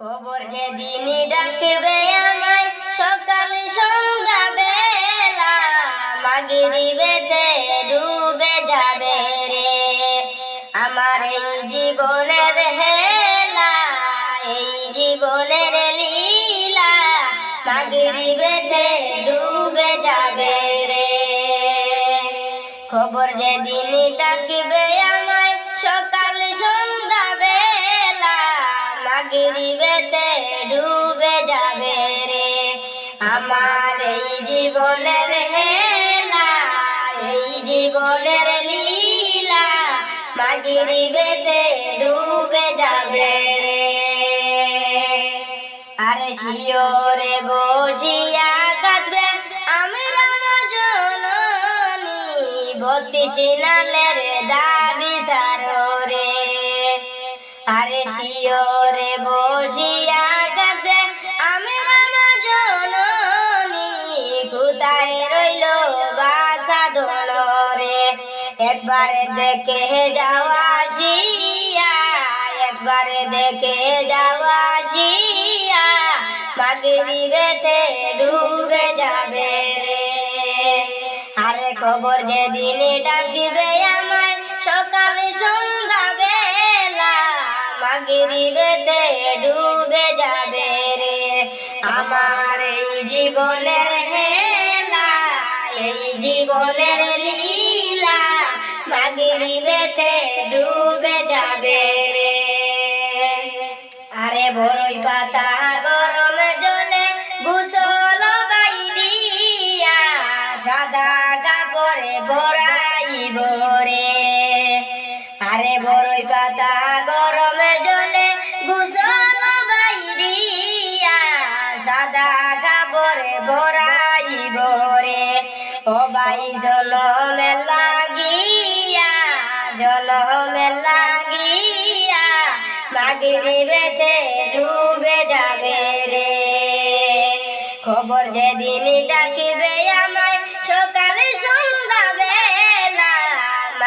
খবর যেদিন ডাকবে আমায়, সকাল সন্ধ্যা বেলা মাগরিবেতে ডুবে যাবে রে। আমার এই জীবনের হেলা, এই জীবনের লীলা মাগরিবেতে ডুবে যাবে রে। খবর যেদিন ডাকবে আমায়, সকাল সন্ধ্যা বেলা মাগরিবেতে ডুবে যাবে রে। আমার এই জীবনের হেলা, এই জীবনের লীলা মাগরিবেতে ডুবে যাবে রে। আরে শিওরে বসিয়া কাঁদবে আমরা জননী বত্রিশ নালের দাবি আরে শিওরে বসিয়া কাঁদবে আমরা জননী কোথায় রইল বাসা দোলরে? একবারে দেখে যাওয়া শিয়া একবারে দেখে যাওয়া শিয়া মাগরিবেতে ডুবে যাবে আরে খবর যেদিন ডাকিবে আমায় মাগরিবেতে ডুবে যাবে রে। আমার এই জীবনের হেলা, এই জীবনের লীলা মাগিরিবেতে ডুবে যাবে রে। আরে বড়ই পাতা বড়ই পাতা গরম জলে গুসল গাই দিয়া, সাদা কাপড়ে ভরাইব রে ও বাই মাগরিবেতে ডুবে যাবে রে। খবর ডাকিবে আমায়, সকাল সন্ধ্যা বেলা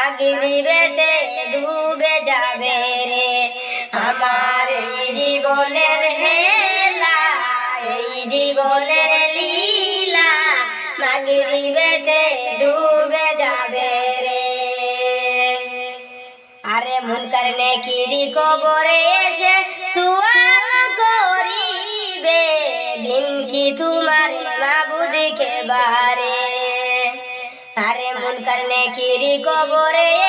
মাগরিবেতে ডুবে যাবে রে। আমার এই জীবনের হেলা, এই জীবনের লীলা ডুবে যাবে রে। আরে মন করলে কিরি কবরে এসে সুয়াল করিবে? দিন কি তোমার মাবুদ বারে আরে মন কিরি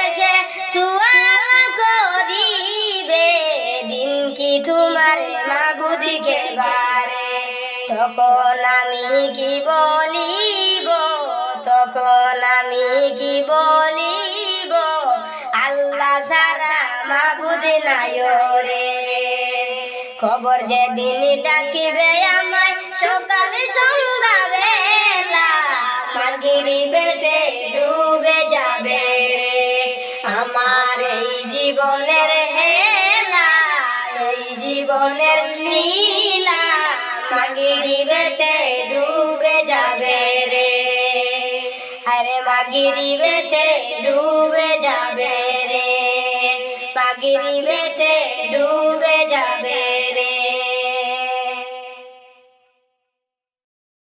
এসে সুয়াল করিবে। দিন কি তোমার তখন আমি কি বলিব? তখন আমি কি বলিব? আল্লাহ সারা মাবুদ নাই খবর যেদিন ডাকিবে আমায়, সকালে সন্ধ্যা বেলা মাগিরি মাগিরিবেতে ডুবে যাবে রে। আরে মাগিরিবেতে ডুবে যাবে রে। মাগিরিবেতে ডুবে যাবে